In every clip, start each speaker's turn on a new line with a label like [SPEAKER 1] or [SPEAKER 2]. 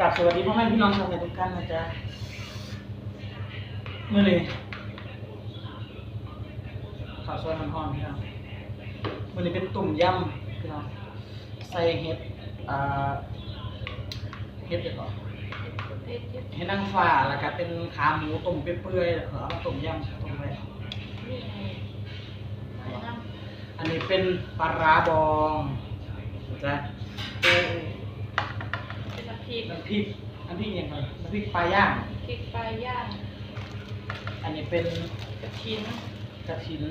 [SPEAKER 1] กับสวัสดีพ่อแม่พี่น้องชาวไทยทุกท่านนะจ๊ะเมื่อนี้ข่าวซอยมันฮอนพี่น้องเมื่อนี้เป็นตุ่มยำพี่น้องใส่เห็ดอ่าเห็ดเดี๋ยวก่อนเห็ดนางฟ้าแล้วก็เป็นขาหมูต้มเปื่อยๆแล้วก็เอามาต้มยำต้มไว้อันนี้เป็นปลาร้าบองนะจ๊ะ
[SPEAKER 2] พริก
[SPEAKER 1] น้ำพริกน้ำพริกยังไงน้ำพริกปลาย่าง
[SPEAKER 2] พริกปลาย่าง
[SPEAKER 1] อันนี้เป็น
[SPEAKER 2] กระชิ้น
[SPEAKER 1] กระถิน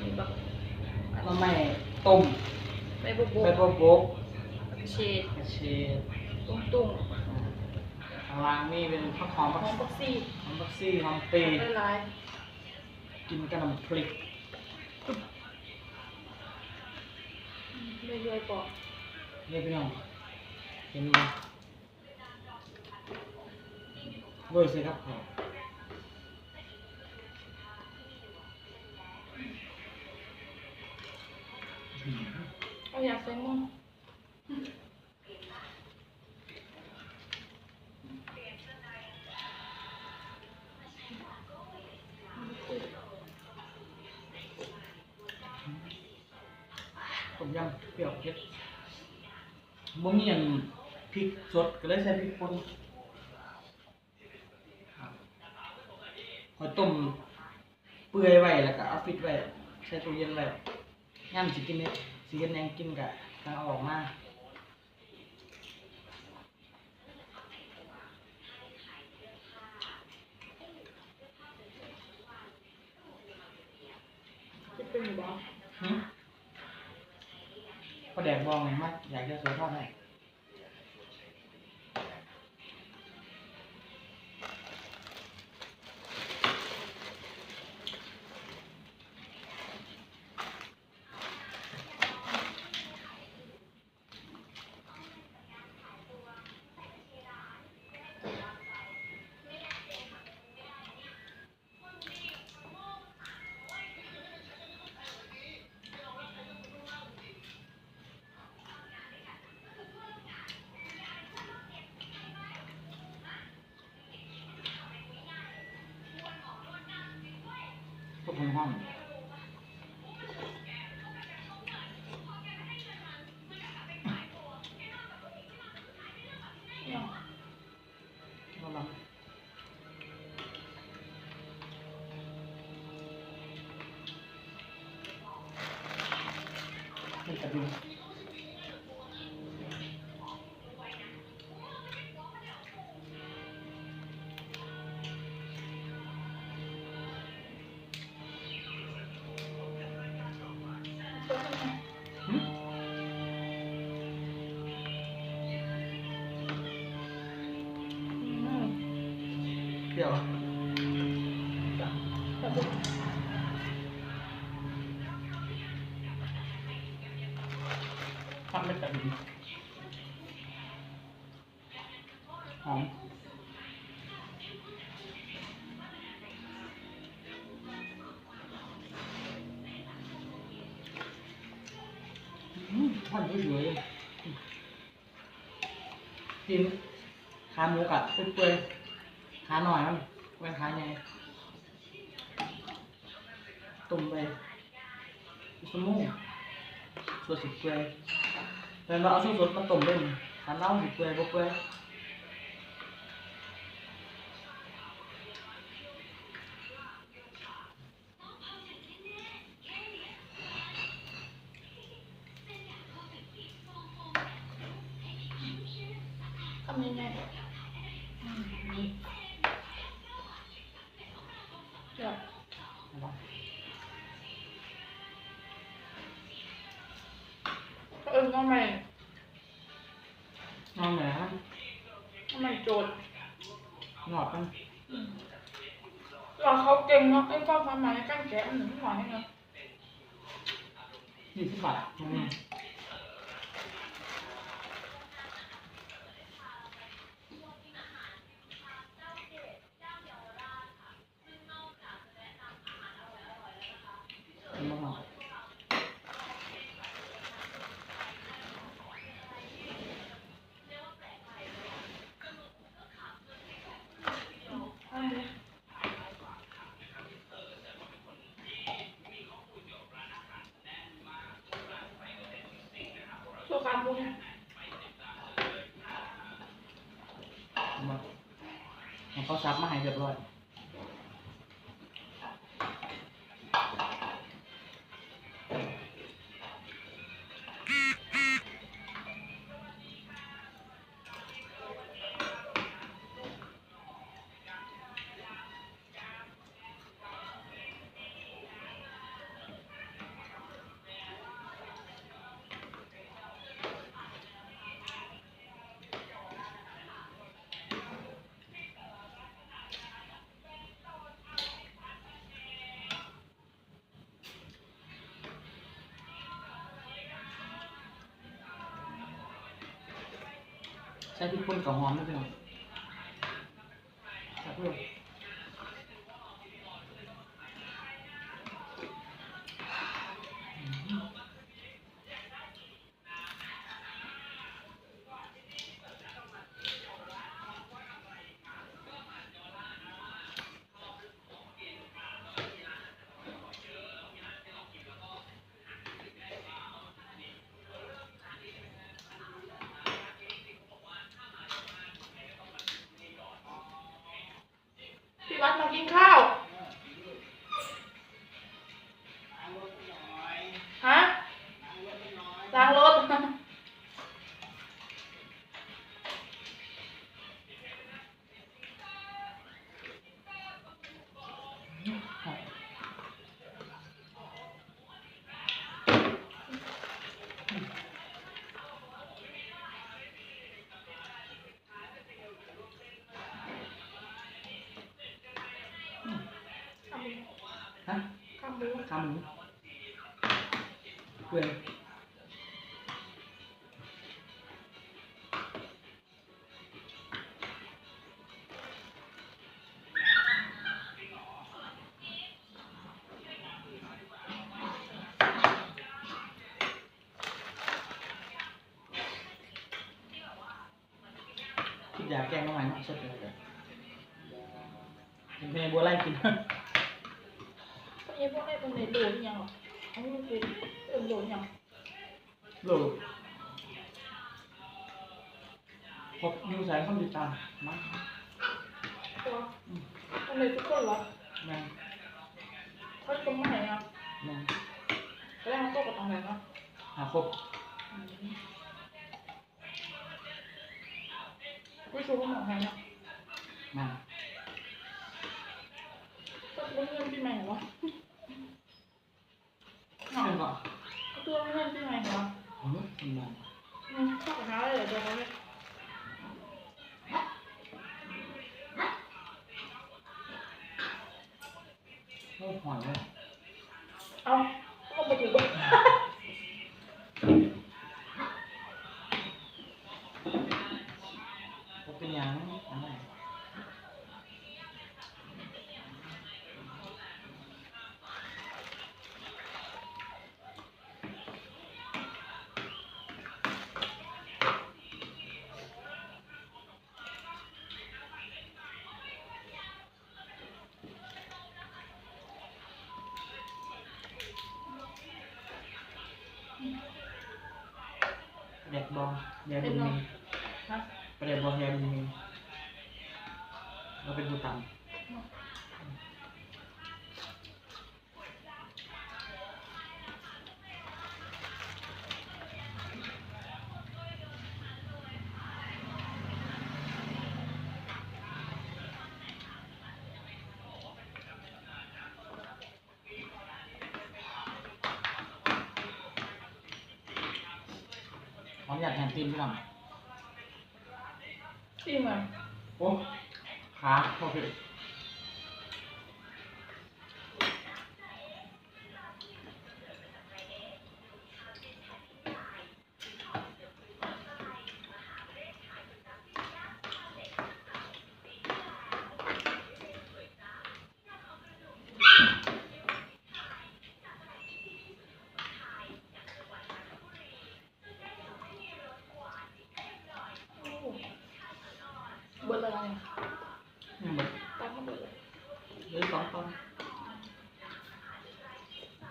[SPEAKER 2] มีแบบ
[SPEAKER 1] มะแม่ต้ม
[SPEAKER 2] ใบบัวบ
[SPEAKER 1] ใบ
[SPEAKER 2] ก
[SPEAKER 1] บัวบก
[SPEAKER 2] เชด
[SPEAKER 1] กระเชด
[SPEAKER 2] ตุ้งตุ้ง
[SPEAKER 1] ข้างล่างนี่เป็นผักหอม
[SPEAKER 2] ห
[SPEAKER 1] ผัก
[SPEAKER 2] อมบักซี่
[SPEAKER 1] หอมบักซี่หอมปี
[SPEAKER 2] ละลาย
[SPEAKER 1] กินกับน้ำพริก
[SPEAKER 2] ไม่ย่อยปอก
[SPEAKER 1] นี่พี่น้องเห็นไหม โรยสิครับผม
[SPEAKER 2] เอาอยากใส่มึง
[SPEAKER 1] ต้มยำเปรี้ยวเผ็ดบ่มีอันพริกสดก็เลยใส่พริกป่น พอต้มเปื่อยไว้แล้วก็เอาฟิตไว้ใส่ตู้เย็นไว้ย่ำสิกินเนี่ยสิเฮ็ดแนงกินกะก็เอาออกมา
[SPEAKER 2] จะเป็นอยู่บ่
[SPEAKER 1] หึพอแดกบองไงมั้ยอยากจะสวยทอดให้ นี่ก
[SPEAKER 2] ท่าน
[SPEAKER 1] สวยๆกินขาหมูกับเปื่อยๆขาหน่อยมันเป็นขาใหญ่ตุ่มไปสมูส่วนสิเปื่อยแต่เราเอาสดๆมาตุ่มเล่นขาเน่าสิเปื่อยเปื่อย
[SPEAKER 2] ทำยังไงอืมเดี๋ยว
[SPEAKER 1] นะครับ
[SPEAKER 2] เออทำไม
[SPEAKER 1] นอนไหนฮะ
[SPEAKER 2] ทำไมโจทย์
[SPEAKER 1] หงอดมัน
[SPEAKER 2] เราเขาเก่งเนาะไอ้ก็ทำไมกั้นแกะหนึ่งหน่อยเนาะ
[SPEAKER 1] ยี่สิบบาท
[SPEAKER 2] พวกนี้
[SPEAKER 1] มามันเขาซับมาให้เรียบร้อย ใช้พริกป่นกับหอมด้วยพี่น้องครับเพื่อน
[SPEAKER 2] กินข้าว ฮะข้ามหมู
[SPEAKER 1] ทำหมูเพื่อนคิดอยากแกล้งน้องใหม่เนาะเสร็จเลยเป็นเพลงบัวไล่กิน
[SPEAKER 2] พวกนี้พวกนี้เป็นในโดนยังหรออันนี้เป็นเป็นโดนยัง
[SPEAKER 1] โหลดพบยูสายคนติดตามมา
[SPEAKER 2] ตัวเป็นในทุกคนเหรอ
[SPEAKER 1] แม่ง
[SPEAKER 2] เขาจะมาไหนอะ
[SPEAKER 1] แม่ง
[SPEAKER 2] แล้วเขาก็กับตรงไหนเนาะ
[SPEAKER 1] หาครบ
[SPEAKER 2] ไม่ชูเขาหมองไหนเนาะ
[SPEAKER 1] แม่ง
[SPEAKER 2] ก็เป็นเงินปีใหม่เหรอ
[SPEAKER 1] เชื่อก่อน
[SPEAKER 2] ก็ตัวเงินปีใหม่เหรอ
[SPEAKER 1] โอ้ยมันมอง
[SPEAKER 2] อืมชอบหาเลยเดี๋ยวเขาเนี่ย
[SPEAKER 1] โอ้ยหอยเลย
[SPEAKER 2] เอาก็ไปถึง
[SPEAKER 1] พบเป็นหยังอันไห ด็กบอลเด็กบุญมี
[SPEAKER 2] ฮะ
[SPEAKER 1] ประเด็กบอลเด็กบุญมีเราเป็นผู้ตัง อยากแทนตีนพี่น้อง
[SPEAKER 2] จริงเหรอ
[SPEAKER 1] โอ้ขาโอเค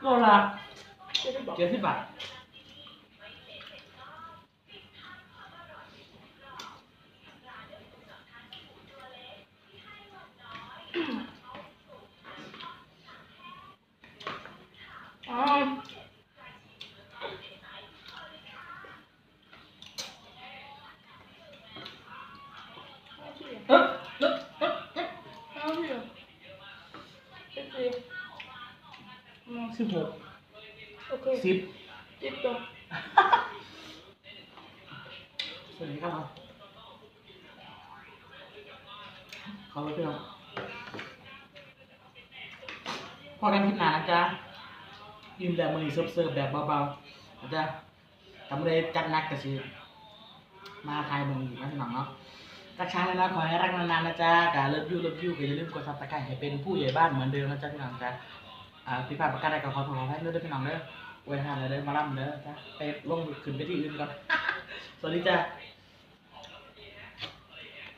[SPEAKER 2] đô la chín mươi bảy Hãy subscribe cho kênh Ghiền
[SPEAKER 1] không bỏ lỡ những สิอื
[SPEAKER 2] ม
[SPEAKER 1] สิบหก
[SPEAKER 2] โอเค
[SPEAKER 1] สิบ
[SPEAKER 2] จิบตัว
[SPEAKER 1] สวัสดีครับขอรถพี่น้องพอกันคลิปหนานะจ๊ะยืมแบบมือเซิร์ฟเซิร์ฟแบบเบาๆนะจ๊ะทำเลยจัดหนักกระชือมาทายมึงอีกนะพี่น้องเนาะรักช้างเลยนะขอให้รักนานๆนะจ๊ะการเลิฟยูเลิฟยูก็อย่าลืมกดซับสไครต์ให้เป็นผู้ใหญ่บ้านเหมือนเดิมนะจ๊ะพี่น้องจ๊ะ อ่าพิพานประกาศได้ก็ขอโทษขอให้เด้อพี่น้องเด้อไว้ทานเลยเด้อมาล่ำเด้อจ้ะไปลงขึ้นไปที่อื่นก่อน สวัสดีจ้ะ